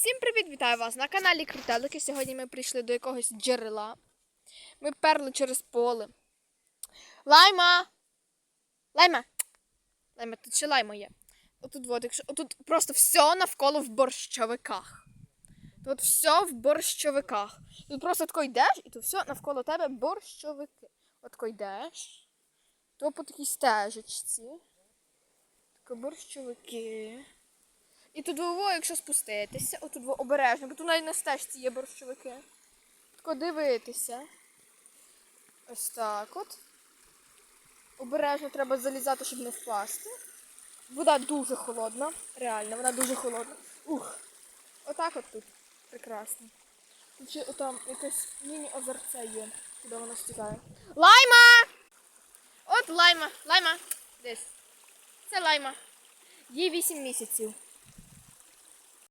Всім привіт, вітаю вас на каналі Крутелики. Сьогодні ми прийшли до якогось джерела. Ми перли через поле. Лайма! Лайма! Лайма, тут ще лайма є. Отут, от, якщо, отут просто все навколо в борщовиках. Тут все в борщовиках. Тут просто тако йдеш, і тут все навколо тебе борщовики. От тако йдеш. То по такій стежечці. Тако борщовики. І тут вово, якщо спуститися, отут обережно, бо тут навіть на стежці є борщовики. Тако дивитися. Ось так от. Обережно треба залізати, щоб не впасти. Вода дуже холодна. Реально, вона дуже холодна. Ух. Отак от тут. Прекрасно. Тут ще там якесь міні-озерце є, куди вона стікає. Лайма! От лайма, лайма. Десь. Це лайма. Їй 8 місяців.